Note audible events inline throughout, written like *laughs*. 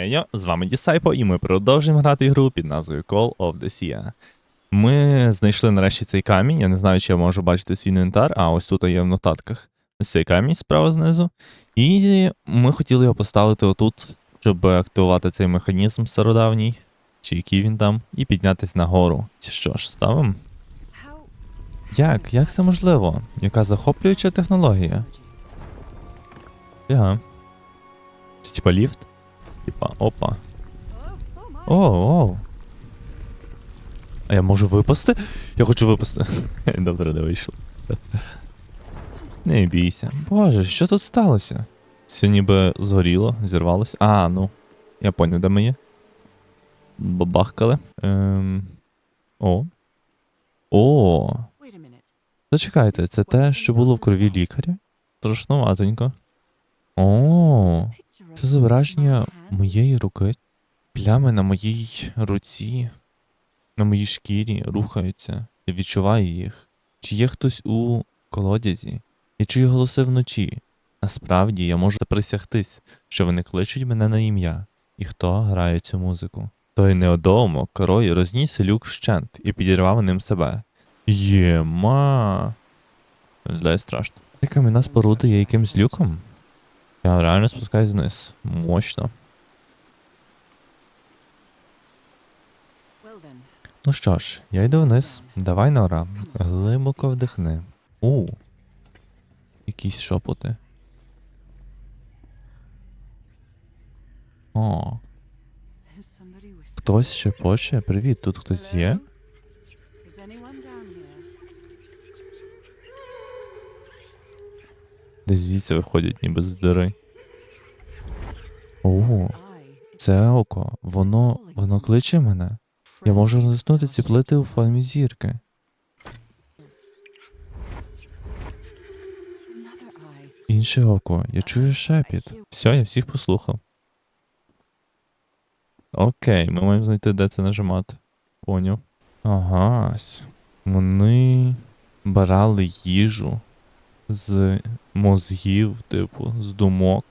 Хейо, з вами Дісайпо, і ми продовжуємо грати гру під назвою Call of the Sea. Ми знайшли нарешті цей камінь. Я не знаю, чи я можу бачити свій інвентар, а ось тут є в нотатках. Ось цей камінь справа знизу. І ми хотіли його поставити отут, щоб активувати цей механізм стародавній, чи який він там, і піднятися нагору. Що ж, ставимо? Як? Як це можливо? Яка захоплююча технологія? Ага. Типа ліфт? Типа, опа. О, о. А я можу випасти? Я хочу випасти. *laughs* Добре, не вийшло. Не бійся. Боже, що тут сталося? Все ніби згоріло, зірвалося. А, ну. Я поняв, де ми є. Бабахкали. Ем... О. О. Зачекайте, це те, що було в крові лікаря? Страшноватенько. О, це зображення моєї руки. Плями на моїй руці, на моїй шкірі рухаються. Я відчуваю їх. Чи є хтось у колодязі? Я чую голоси вночі. Насправді я можу присягтись, що вони кличуть мене на ім'я. І хто грає цю музику? Той неодомо корой розніс люк вщент і підірвав ним себе. Єма. Виглядає страшно. Ця кам'яна споруда є якимсь люком? Я реально спускаюсь вниз. Мощно. Ну що ж, я йду вниз. Давай, Нора. Глибоко вдихни. У. Якісь шепоти. О, хтось шепоче. Привіт, тут хтось є? Десь звідси виходять ніби з дiri. О, це око. Воно. воно кличе мене. Я можу розлиснути ці плити у формі зірки. Інше око. Я чую шепіт. Все, я всіх послухав. Окей, ми маємо знайти, де це нажимати. Поняв. Ага. Вони брали їжу з мозгів, типу, з думок.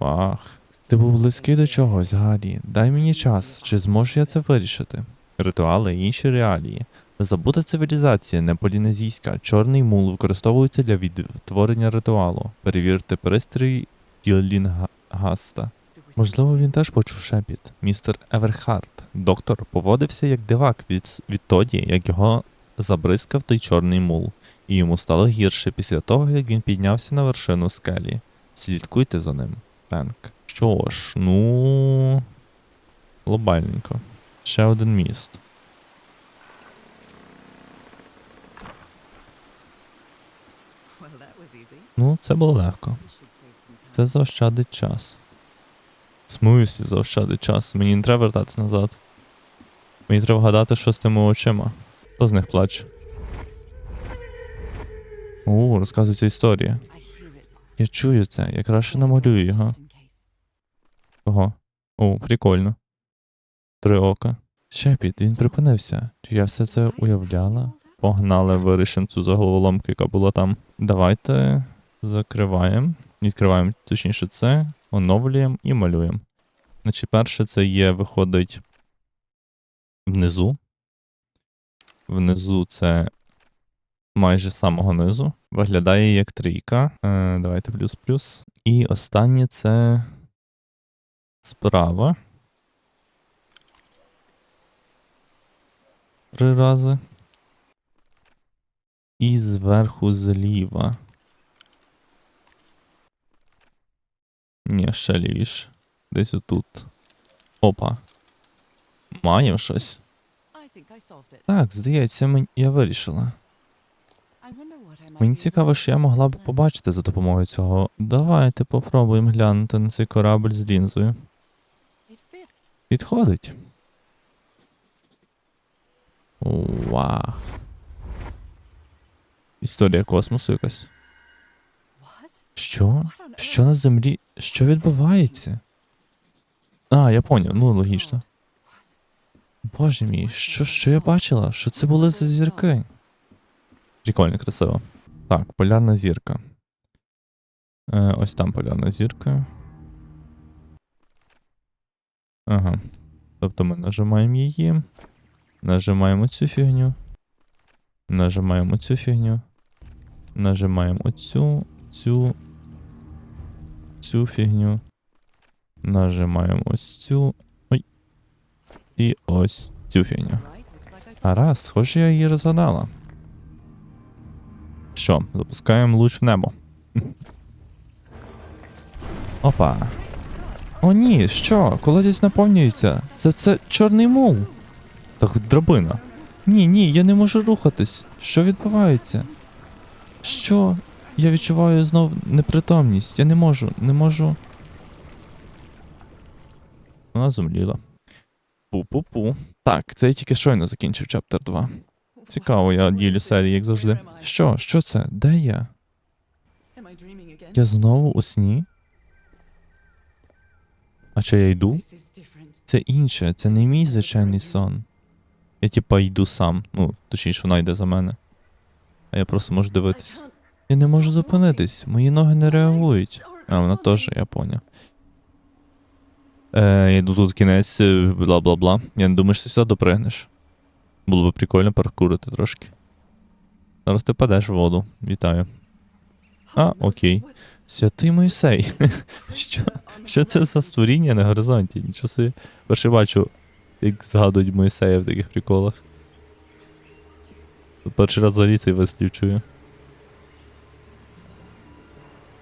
Ах. Ти був близький до чогось, Гаррі. Дай мені час, чи зможу я це вирішити? Ритуали і інші реалії. Забута цивілізація, не полінезійська. Чорний мул використовується для відтворення ритуалу. Перевірте пристрій Діллінгаста. Можливо, він теж почув шепіт. Містер Еверхарт. Доктор поводився як дивак від, відтоді, як його забризкав той чорний мул, і йому стало гірше після того, як він піднявся на вершину скелі. Слідкуйте за ним, Френк. Що ж, ну. Глобальненько. Ще один міст. Ну, це було легко. Це заощадить час. Смислі заощадить час. Мені не треба вертатися назад. Мені треба вгадати, що з тими очима. Хто з них плаче? У, розказується історія. Я чую це, я краще намалюю його. Ого. О, прикольно. Три ока. Шепіт, він припинився. Чи я все це уявляла? Погнали, вирішимо цю заголоволомку, яка була там. Давайте закриваємо. Відкриваємо, точніше, це, оновлюємо і малюємо. Значить, перше це є, виходить внизу. Внизу це майже самого низу. Виглядає як трійка. Е, Давайте плюс-плюс. І останнє це справа. Три рази. І зверху зліва. Ні, ще лівіше. Десь отут. Опа. Маємо щось. Так, здається, я вирішила. Мені цікаво, що я могла б побачити за допомогою цього. Давайте попробуємо глянути на цей корабль з лінзою. Підходить. Вау. Історія космосу якась. Що? Що на землі? Що відбувається? А, я поняв, ну логічно. Боже мій, що, що я бачила? Що це були за зірки? Прикольно, красиво. Так, полярна зірка. Е, ось там полярна зірка. Ага. Тобто ми нажимаємо її. Нажимаємо цю фігню. Нажимаємо цю фігню. Нажимаємо оцю, цю, цю фігню. Нажимаємо ось цю. Ой. І ось цю фігню. Гаразд, схоже, я її розгадала. Що, запускаємо луч в небо. Опа. О, ні, що? Колодязь наповнюється. Це це чорний мул. Так драбина. Ні, ні, я не можу рухатись. Що відбувається? Що? Я відчуваю знов непритомність. Я не можу, не можу. Вона зумліла. Пу-пу-пу. Так, це я тільки щойно закінчив чаптер 2. Цікаво, я ділю серії, як завжди. Що? Що це? Де я? Я знову у сні? А чи я йду? Це інше, це не мій звичайний сон. Я типа йду сам. Ну, точніше, вона йде за мене. А я просто можу дивитись. Я не можу зупинитись, мої ноги не реагують. А, вона теж, я поняв. Е, я йду тут кінець, е, бла-бла-бла. Я не думаю, що ти сюди допригнеш. Було б прикольно паркурити трошки. Зараз ти падеш в воду. Вітаю. А, окей. Святий Мойсей. *laughs* Що? Що це за створіння на горизонті? Нічого собі. Перше бачу, як згадують Мойсея в таких приколах. Перший раз взагалі цей вислів чую.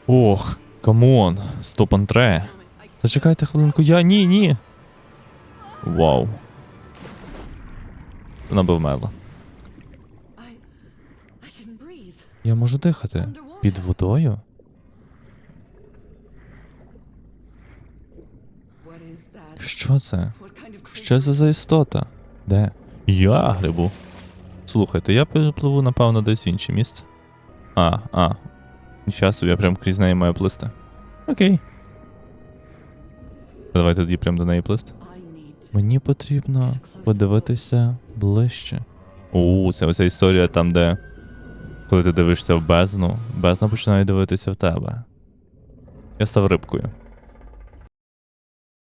Ох, камон, стоп антре. Зачекайте хвилинку, я ні, ні. Вау. Вона би вмерла. Я можу дихати. Під водою? Що це? Що це за істота? Де? Я грибу. Слухайте, я перепливу, напевно, десь в інше місце. А, а. Собі, я прям крізь неї маю плисти. Окей. Давай тоді прям до неї плисти. Мені потрібно подивитися ближче. У, це оця історія там, де. Коли ти дивишся в бездну, бездна починає дивитися в тебе. Я став рибкою.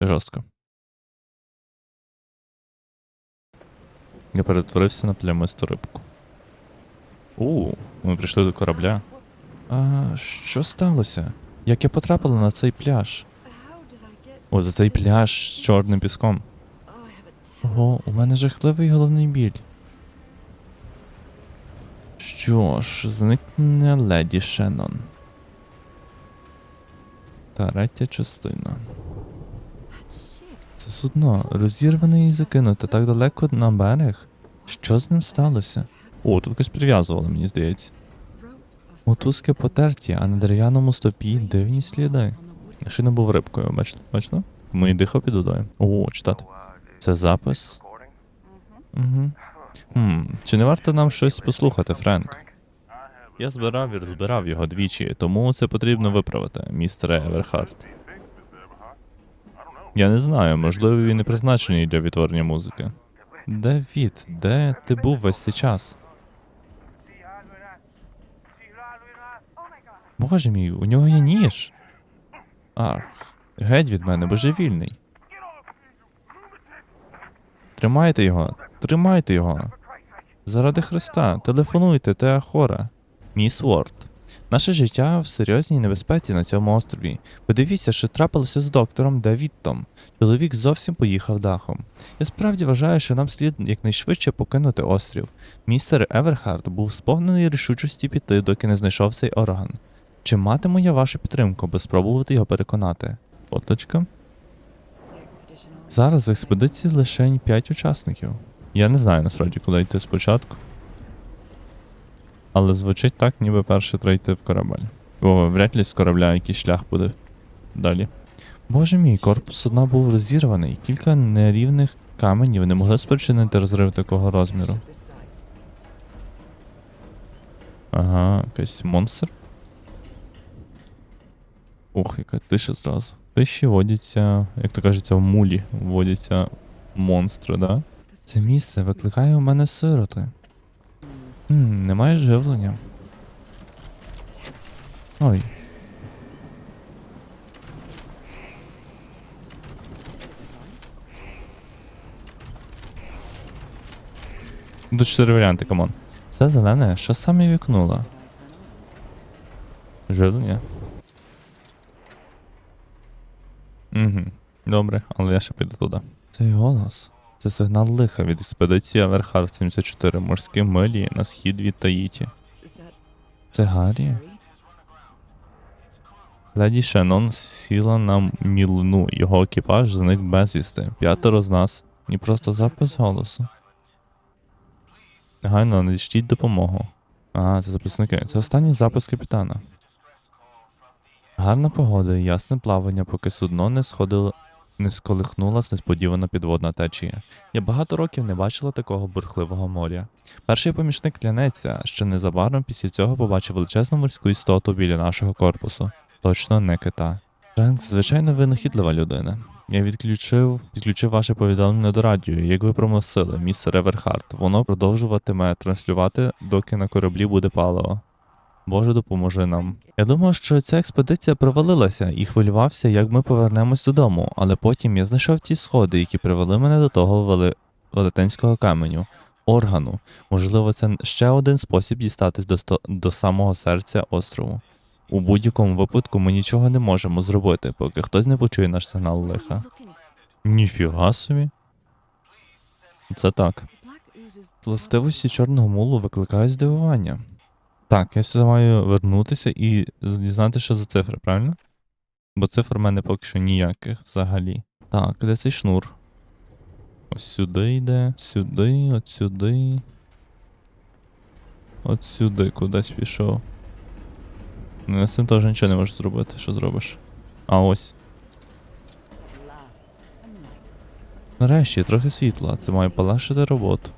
Жорстко. Я перетворився на плямисту рибку. У, ми прийшли до корабля. А що сталося? Як я потрапила на цей пляж? О, за цей пляж з чорним піском. Ого, у мене жахливий головний біль. Що ж, зникнення леді Шеннон. Третя частина. Це судно розірване і закинуте так далеко на берег. Що з ним сталося? О, тут якось прив'язували, мені здається. Мотузки потерті, а на дерев'яному стопі дивні сліди. Я не був рибкою, бачите? Бачите? Мої дихав під водою. О, читати. Це запис. Угу. Хм, чи не варто нам щось послухати, Френк? Я збирав і розбирав його двічі, тому це потрібно виправити, містере Еверхарт. Я не знаю, можливо, він не призначений для відтворення музики. Де Віт? Де ти був весь цей час? Боже мій, у нього є ніж. Арх, геть від мене, божевільний. Тримайте його, тримайте його. Заради Христа, телефонуйте, Теахора. Міс Уорд. Наше життя в серйозній небезпеці на цьому острові. Подивіться, що трапилося з доктором Девіттом. Чоловік зовсім поїхав дахом. Я справді вважаю, що нам слід якнайшвидше покинути острів. Містер Еверхард був сповнений рішучості піти, доки не знайшов цей орган. Чи матиму я вашу підтримку, аби спробувати його переконати? Фоточка. Зараз з експедиції лише 5 учасників. Я не знаю насправді, куди йти спочатку. Але звучить так, ніби перше треба йти в корабель. Бо вряд ли з корабля якийсь шлях буде далі. Боже мій, корпус судна був розірваний. Кілька нерівних каменів не могли спричинити розрив такого розміру. Ага, якийсь монстр. Ух, яка тиша зразу. Тиші водяться, як то кажеться, в мулі водяться монстри, да? Це місце викликає у мене сироти. М, Немає живлення. Ой. Тут чотири варіанти, камон. Це зелене, що саме вікнуло? Живлення? Угу. Добре, але я ще піду туди. Цей голос. Це сигнал лиха від експедиції Аверхард 74 морські милі на схід від Таїті. Це Гаррі? Леді Шеннон сіла на мілну, його екіпаж зник безвісти. П'ятеро з нас. І просто запис голосу. Негайно надішліть допомогу. А, це записники. Це останній запис капітана. Гарна погода і ясне плавання, поки судно не сходило, не сколихнулась несподівана підводна течія. Я багато років не бачила такого бурхливого моря. Перший помічник клянеться, що незабаром після цього побачив величезну морську істоту біля нашого корпусу. Точно не кита. Френк, звичайно, винахідлива людина. Я відключив, підключив ваше повідомлення до радіо. Як ви промосили, містер Еверхарт, воно продовжуватиме транслювати, доки на кораблі буде паливо. Боже, допоможи нам. Я думав, що ця експедиція провалилася і хвилювався, як ми повернемось додому, але потім я знайшов ті сходи, які привели мене до того вели... велетенського каменю, органу. Можливо, це ще один спосіб дістатись до, сто... до самого серця острову. У будь-якому випадку ми нічого не можемо зробити, поки хтось не почує наш сигнал лиха. Ніфіга собі. Це так. Властивості чорного мулу викликають здивування. Так, я сюди маю вернутися і дізнати, що за цифри, правильно? Бо цифр в мене поки що ніяких взагалі. Так, де цей шнур? Ось сюди йде, сюди, от сюди. От сюди кудись пішов. Ну, я з цим теж нічого не можу зробити. Що зробиш? А ось. Нарешті трохи світла. Це має полегшити роботу.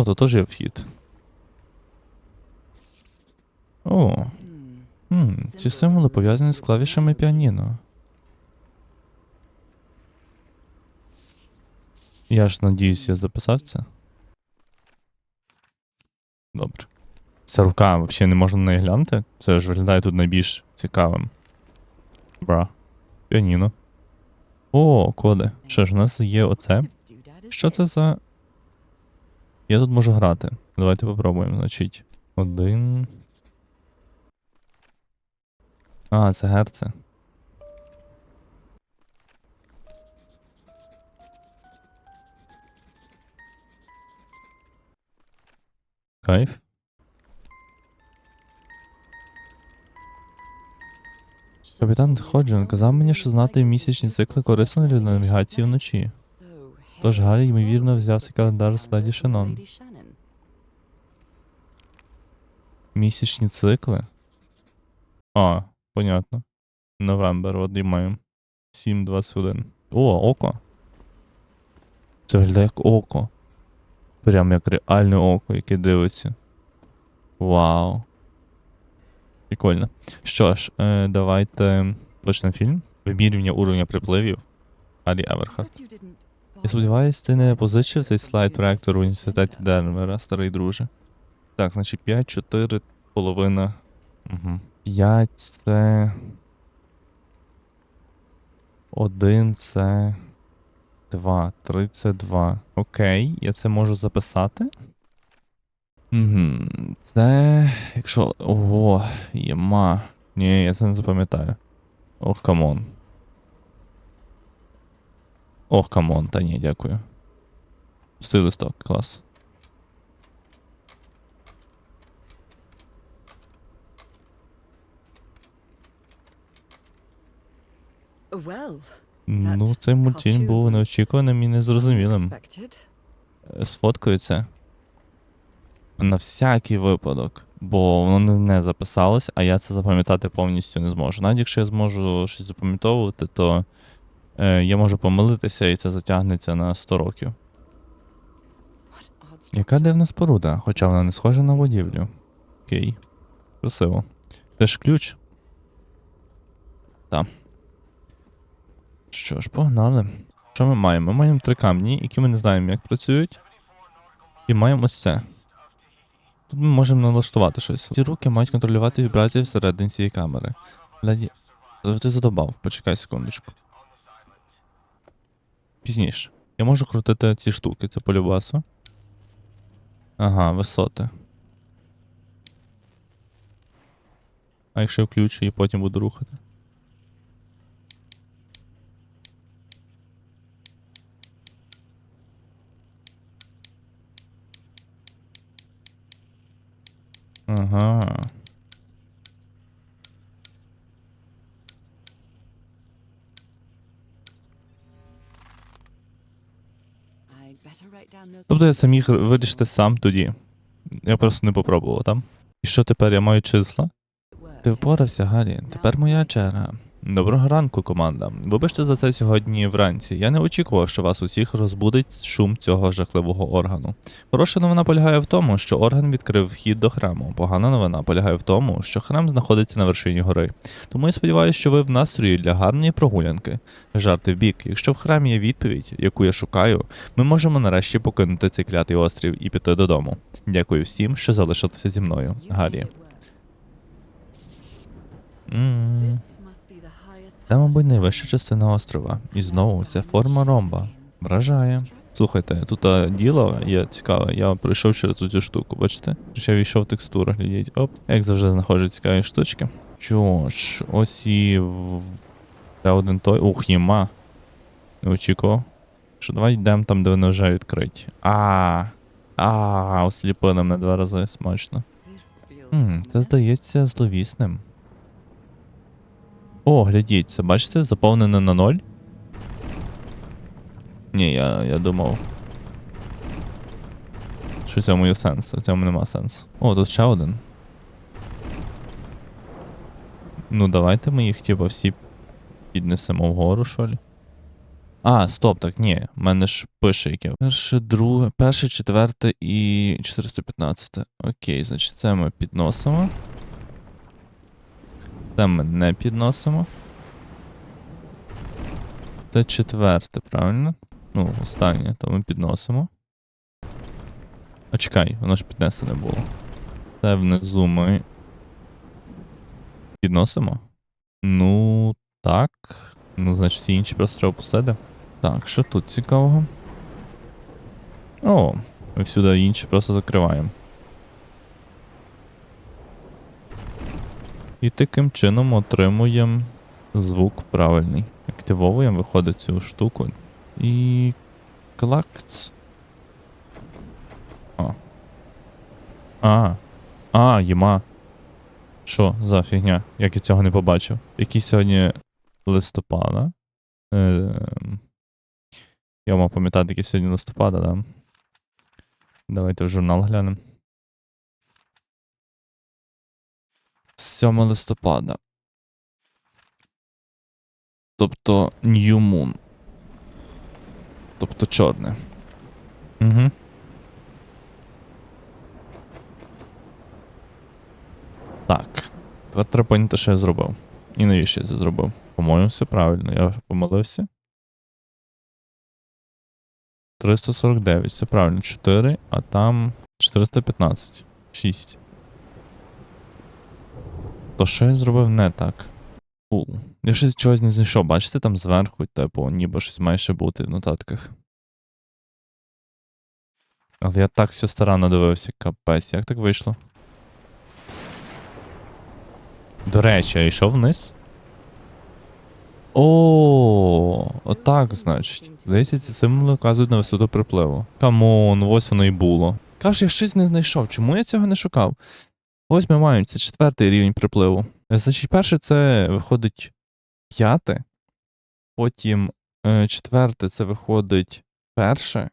О, тут теж є вхід. О. Хм, ці символи пов'язані з клавішами піаніно. Я ж надіюсь, я записав це. Добре. Ця рука взагалі не можна на неї глянути. Це ж виглядає тут найбільш цікавим. Бра. Піаніно. О, коди. Що ж, у нас є оце. Що це за. Я тут можу грати. Давайте попробуємо, значить. Один. А, це герце. Кайф. Капітан Ходжен казав мені, що знати місячні цикли корисно для навігації вночі. Тож Гаррі, ймовірно, взяв цей календар з леді Шеннон. Місячні цикли? А, понятно. Новембер, от і маємо. 7.21. О, око. Це виглядає як око. Прям як реальне око, яке дивиться. Вау. Прикольно. Що ж, е, давайте почнемо фільм. Вимірювання уровня припливів. Алі Еверхард. Я сподіваюся, ти не позичив цей слайд проектор в університеті Денвера, старий друже. Так, значить 5, 4, половина. Угу. 5 це. 1 це. 2, 3 це 2. Окей, я це можу записати. Угу. Це. Якщо. Ого, єма. Ні, я це не запам'ятаю. Ох, камон. Ох, камон, та ні, дякую. Пустий листок, клас. Ну, цей мультфільм був неочікуваним і незрозумілим. Е, Сфоткаю це. На всякий випадок. Бо воно не записалось, а я це запам'ятати повністю не зможу. Навіть якщо я зможу щось запам'ятовувати, то я можу помилитися і це затягнеться на 100 років. Яка дивна споруда, хоча вона не схожа на будівлю. Окей. Красиво. Це ж ключ. Так. Що ж, погнали. Що ми маємо? Ми маємо три камні, які ми не знаємо, як працюють. І маємо ось це. Тут ми можемо налаштувати щось. Ці руки мають контролювати вібрації всередині цієї камери. Леді. Ти задобав, почекай секундочку. Пізніше. Я можу крутити ці штуки, це по любасу. Ага, висоти. А якщо я включу і потім буду рухати? Ага. Тобто я сам міг вирішити сам тоді. Я просто не попробував там. І що тепер я маю числа? Ти впорався, Гаррі. Тепер моя черга. Доброго ранку, команда. Вибачте за це сьогодні вранці. Я не очікував, що вас усіх розбудить шум цього жахливого органу. Хороша новина полягає в тому, що орган відкрив вхід до храму. Погана новина полягає в тому, що храм знаходиться на вершині гори. Тому я сподіваюся, що ви в настрої для гарної прогулянки. Жарти в бік. Якщо в храмі є відповідь, яку я шукаю, ми можемо нарешті покинути цей клятий острів і піти додому. Дякую всім, що залишилися зі мною. Гаррі. М. Це, мабуть, найвища частина острова. І знову це форма ромба. Вражає. Слухайте, тут діло є цікаве. Я пройшов через цю штуку, бачите? Ще війшов в текстуру, глядіть. Оп. Як завжди знаходжу цікаві штучки. Що ж, ось і ще один той. Ух, єма. Не очікував. Що давай йдемо там, де вони вже відкриті. А. А, осліпили мене два рази смачно. Хм, це здається зловісним. О, глядіть, це бачите, заповнене на ноль. Ні, я, я думав. Що в цьому є сенс, в цьому нема сенсу. О, тут ще один. Ну, давайте ми їх, типа, всі піднесемо вгору, що лі. А, стоп, так, ні. В мене ж пише яке. Перше, друге, перше, четверте і 415. Окей, значить, це ми підносимо. Це ми не підносимо. Це четверте, правильно? Ну, останнє, то ми підносимо. А чекай, воно ж піднесене було. Це внизу ми. Підносимо? Ну, так. Ну, значить, всі інші просто треба пустити. Так, що тут цікавого? О, ми всюди інші просто закриваємо. І таким чином отримуємо звук правильний. Активовуємо, виходить цю штуку. І. Клакц. О. А. А, єма. Що за фігня? Як я цього не побачив? Який сьогодні листопада? Ем... Я мав пам'ятати, який сьогодні листопада, да? Давайте в журнал глянемо. 7 листопада. Тобто New Moon. Тобто чорне. Угу. Так. Тепер треба поняти, що я зробив. І навіщо я це зробив? По-моєму, все правильно. Я помилився. 349, все правильно. 4, а там 415. 6. То що я зробив не так? У. Я щось чогось не знайшов. Бачите, там зверху, типу, ніби щось має ще бути в нотатках. Але я так все старанно дивився, капець, як так вийшло? До речі, я йшов вниз. О, отак, значить. Здається, ці символи вказують на висоту припливу. Камон, ось воно і було. Каже, я щось не знайшов. Чому я цього не шукав? Ось ми маємо, це четвертий рівень припливу. Е, Значить, перше це виходить п'яте, потім е, четверте це виходить перше,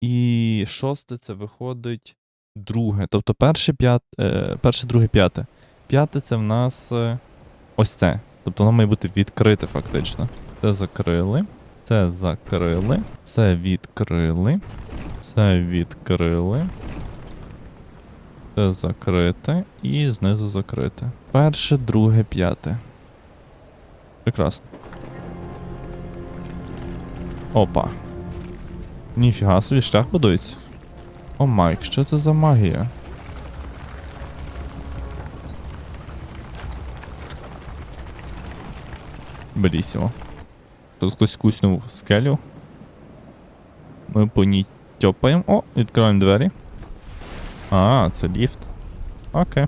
і шосте це виходить друге. Тобто перше, п'ят, е, перше, друге, п'яте. П'яте це в нас е, ось це. Тобто воно має бути відкрите фактично. Це закрили, це закрили, це відкрили, це відкрили. Це закрите і знизу закрите. Перше, друге, п'яте. Прекрасно. Опа. Ніфіга собі шлях будується. О Майк, що це за магія? Белісімо. Тут хтось куснув скелю. Ми по ній тьопаємо. О, відкриваємо двері. А, це ліфт. Окей.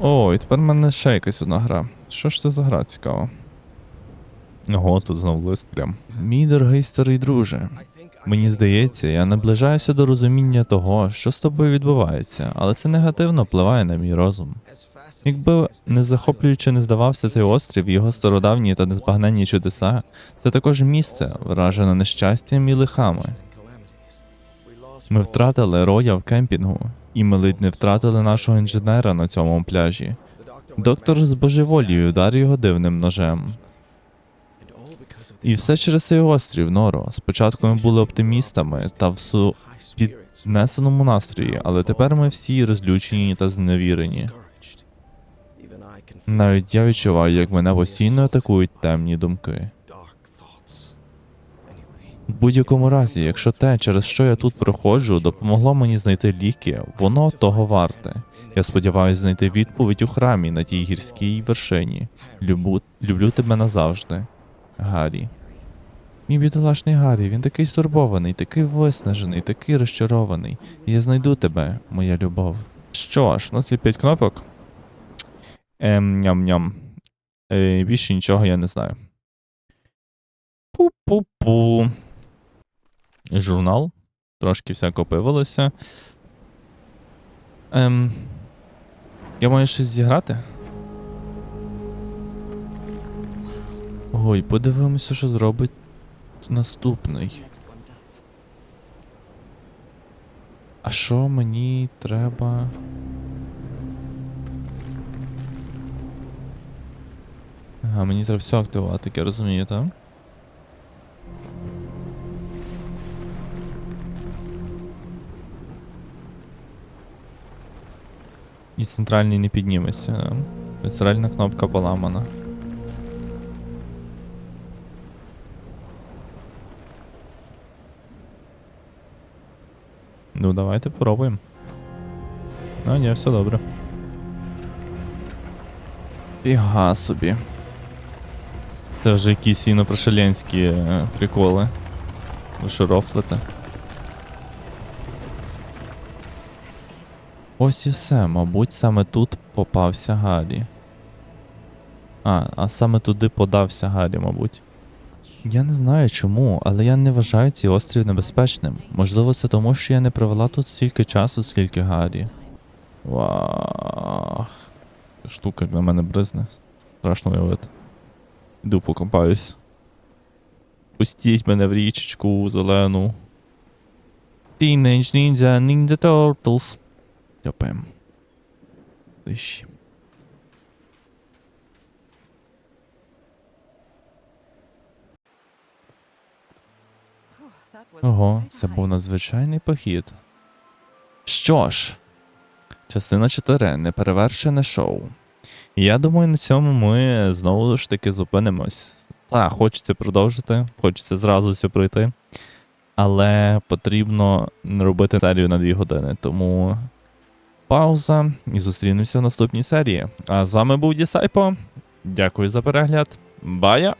О, і тепер в мене ще якась одна гра. Що ж це за гра цікаво? Ого, тут знов лист прям. Мій дорогий старий друже. Мені здається, я наближаюся до розуміння того, що з тобою відбувається, але це негативно впливає на мій розум. Якби не захоплюючи не здавався цей острів, його стародавні та незбагненні чудеса, це також місце, вражене нещастям і лихами. Ми втратили роя в кемпінгу, і ми ледь не втратили нашого інженера на цьому пляжі. Доктор з божеволію вдарив його дивним ножем. І все через цей острів, Норо. Спочатку ми були оптимістами та в су... піднесеному настрої, але тепер ми всі розлючені та зневірені. Навіть я відчуваю, як мене постійно атакують темні думки. В будь-якому разі, якщо те, через що я тут проходжу, допомогло мені знайти ліки, воно того варте. Я сподіваюся знайти відповідь у храмі на тій гірській вершині. Любу... Люблю тебе назавжди. Гаррі. Мій бідолашний Гаррі, він такий стурбований, такий виснажений, такий розчарований. Я знайду тебе, моя любов. Що ж, нас є п'ять кнопок. Ем, ням-ням. Е, більше нічого я не знаю. Пу-пу-пу. Журнал. Трошки всяко появилося. Ем. Я маю щось зіграти? Ой, подивимося, що зробить наступний. А що мені треба. Ага, мені треба все активувати, як я розумію, так? Центральний не підніметься. Центральна кнопка поламана. Ну, давайте попробуємо. А, ні, все добре. Фіга собі. Це вже якісь інопрошеленські е, приколи. Ви що рофлите? Ось і все, мабуть, саме тут попався Гаррі. А, а саме туди подався Гаррі, мабуть. Я не знаю чому, але я не вважаю цей острів небезпечним. Можливо, це тому, що я не провела тут стільки часу, скільки Гаррі. Вах. Штука на мене бризне. Страшно уявити. Іду покопаюсь. Пустіть мене в річечку зелену. Teenage Ninja Ninja Turtles. Тьопаємо. Тиші. Ого, це був надзвичайний похід. Що ж, частина 4. Неперевершене шоу. Я думаю, на цьому ми знову ж таки зупинимось. Так, хочеться продовжити, хочеться зразу все пройти. Але потрібно робити серію на 2 години. Тому пауза і зустрінемося в наступній серії. А з вами був Дісайпо. Дякую за перегляд. Бая!